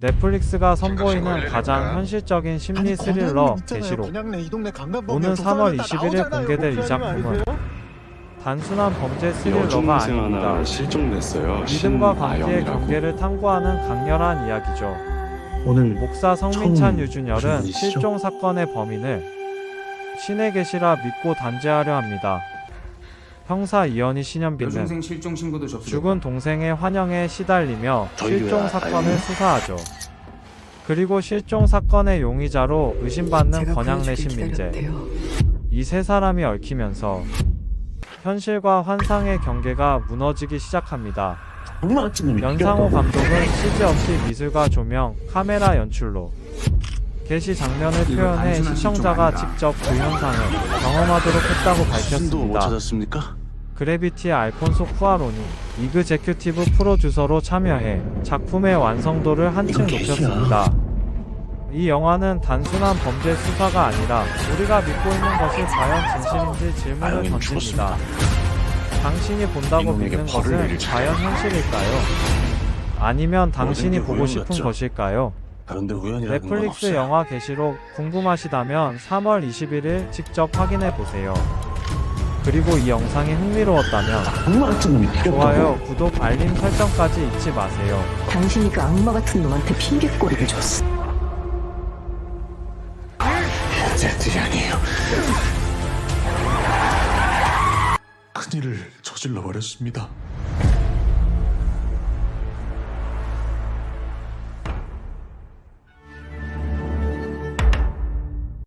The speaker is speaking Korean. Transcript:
넷플릭스가 선보이는 가장. 현실적인 심리 스릴러. 게시록. 오는 저 3월 사람들 다 21일 나오잖아요. 공개될 이 작품은? 단순한 범죄 스릴러가 아닙니다. 믿음과 관계의. 경계를 탐구하는 강렬한 이야기죠. 오늘 목사 성민찬 유준열은? 실종 사건의 범인을 신의 계시라 믿고 단죄하려 합니다. 형사 이현희 신현빈은 여중생 실종 신고도 접수. 죽은 동생의 환영에 시달리며 저희가 실종 사건을 수사하죠. 그리고 실종 사건의 용의자로 의심받는 제가 권양래 보여주길 신민재. 기다렸대요. 이 세 사람이 얽히면서 현실과 환상의 경계가 무너지기 시작합니다. 얼마 연상호. 감독은 CG 없이 미술과 조명, 카메라 연출로 게시 장면을 이거 표현해 단순한 시청자가 실종 아니다. 직접 그 현상을 경험하도록 했다고 신도 못 밝혔습니다. 찾았습니까? 그래비티의 알폰소 쿠아론이 이그제큐티브 프로듀서로 참여해 작품의 완성도를 한층. 높였습니다. 이 영화는 단순한 범죄 수사가 아니라 우리가 믿고 있는 것이 과연 진실인지 질문을 던집니다. 당신이 본다고 믿는 것은. 과연 현실일까요? 아니면 당신이 모든 게 보고 싶은? 것일까요? 넷플릭스. 영화 게시록 궁금하시다면 3월 21일 직접 확인해 보세요. 그리고 이 영상이 흥미로웠다면 같은 놈이. 좋아요, 구독, 알림 설정까지 잊지 마세요. 당신이 그 악마 같은 놈한테 핑계꼬리를 줬어. 애들이 아니에요. 큰일을 저질러 버렸습니다.